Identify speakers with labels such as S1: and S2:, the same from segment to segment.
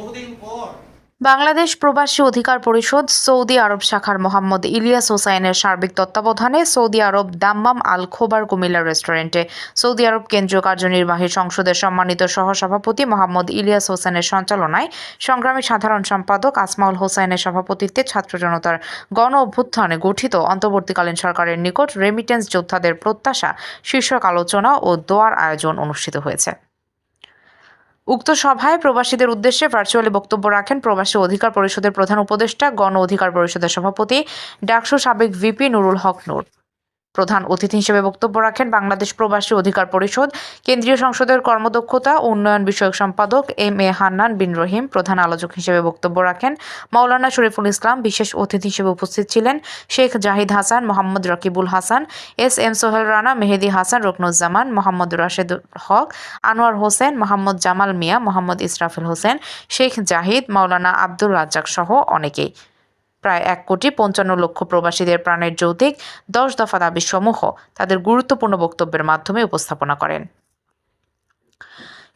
S1: বহুদিন পর।
S2: বাংলাদেশ প্রবাসী অধিকার পরিষদ সৌদি আরব শাখার মোহাম্মদ ইলিয়াস হোসাইনের সার্বিক তত্ত্বাবধানে Saudi Arab Dammam Al Khobar Comilla restaurant Saudi Arab কেন্দ্রীয় কার্যনির্বাহী সংসদের সম্মানিত সহসভাপতি মোহাম্মদ ইলিয়াস হোসেনের সঞ্চালনায় সংগ্রামী সাধারণ সম্পাদক আসমাউল হোসাইনের সভাপতিত্বে ছাত্র জনতার গণ অভ্যুত্থানে গঠিত অন্তর্বর্তীকালীন সরকারের নিকট রেমিটেন্স যোদ্ধাদের প্রত্যাশা, শীর্ষক আলোচনা ও দোয়ার আয়োজন অনুষ্ঠিত হয়েছে। উক্ত সভায় প্রবাসীদের উদ্দেশ্যে ভার্চুয়ালি বক্তব্য রাখেন প্রবাসী অধিকার পরিষদের প্রধান উপদেষ্টা, গণ অধিকার পরিষদের সভাপতি, ডাকসু সাবেক ভিপি নুরুল হক নূর। প্রধান অতিথি হিসেবে বক্তব্য রাখেন বাংলাদেশ প্রবাসী অধিকার পরিষদ, কেন্দ্রীয় সংসদের কর্মদক্ষতা ও উন্নয়ন বিষয়ক সম্পাদক এম এ হান্নান বিন রহিম, প্রধান আলোচক হিসেবে বক্তব্য রাখেন মাওলানা শরীফুল ইসলাম, বিশেষ অতিথি হিসেবে উপস্থিত ছিলেন শেখ জাহিদ হাসান, মোহাম্মদ রকিবুল হাসান, এস এম সোহেল রানা, মেহেদি হাসান, রকনুজ্জামান, মোহাম্মদ রাশেদ হক, আনোয়ার হোসেন, মোহাম্মদ জামাল মিয়া, মোহাম্মদ ইসরাফিল হোসেন, শেখ জাহিদ, মাওলানা আব্দুল রাজ্জাক সহ অনেকেই। প্রায় এক কোটি পঞ্চান্ন লক্ষ প্রবাসীদের প্রাণের যৌতিক দশ দফা দাবিসমূহ তাদের গুরুত্বপূর্ণ বক্তব্যের মাধ্যমে উপস্থাপনা করেন।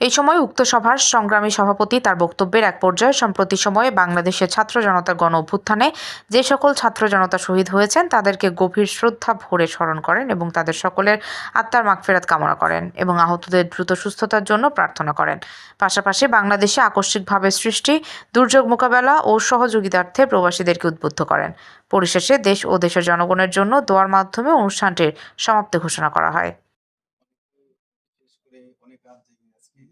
S2: এই সময় উক্ত সভার সংগ্রামী সভাপতি তার বক্তব্যের এক পর্যায়ে সম্প্রতি সময়ে বাংলাদেশের ছাত্র জনতার গণ অভ্যুত্থানে যে সকল ছাত্র জনতা শহীদ হয়েছেন তাদেরকে গভীর শ্রদ্ধা ভরে স্মরণ করেন এবং তাদের সকলের আত্মার মাগফেরাত কামনা করেন এবং আহতদের দ্রুত সুস্থতার জন্য প্রার্থনা করেন। পাশাপাশি বাংলাদেশে আকস্মিকভাবে সৃষ্টি, দুর্যোগ মোকাবেলা ও সহযোগিতার্থে প্রবাসীদেরকে উদ্বুদ্ধ করেন। পরিশেষে দেশ ও দেশের জনগণের জন্য দোয়ার মাধ্যমে অনুষ্ঠানটির সমাপ্তি ঘোষণা করা হয়।
S3: করে অনেক রাত জেগে আজকে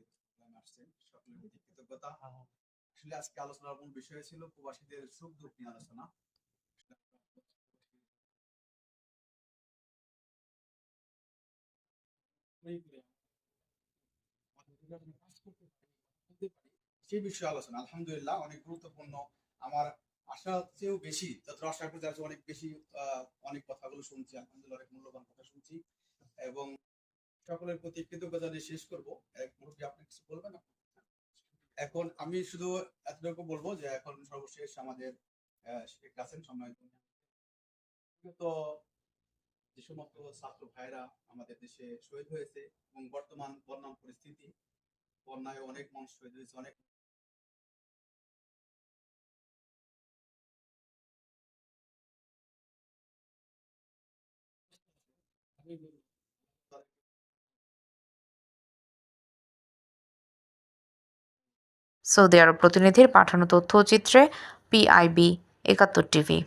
S3: আসছেন সকলের প্রতি কৃতজ্ঞতা। আসলে আজকে আলোচনার মূল বিষয় ছিল প্রবাসীদের সুখ দুঃখ নিয়ে আলোচনা। সেই বিষয়ে আলোচনা। আলহামদুলিল্লাহ অনেক গুরুত্বপূর্ণ। আমার আশা চেয়েও বেশি যতটা আশা করতে অনেক বেশি আহ, অনেক কথাগুলো শুনছি। আলহামদুলিল্লাহ অনেক মূল্যবান কথা শুনছি। এবং সকলের প্রতি কৃতজ্ঞতা শেষ করব। এক আপনি কিছু বলবেন? এখন আমি শুধু এতটুকু বলব যে, এখন সর্বশেষ আমাদের তো যে সমস্ত ছাত্র ভাইরা আমাদের দেশে শহীদ হয়েছে এবং বর্তমান পরিস্থিতি, বন্যায় অনেক মানুষ শহীদ হয়েছে, অনেক
S2: সৌদি আরব প্রতিনিধির পাঠানো তথ্যচিত্রে পিআইবি একাত্তর টিভি।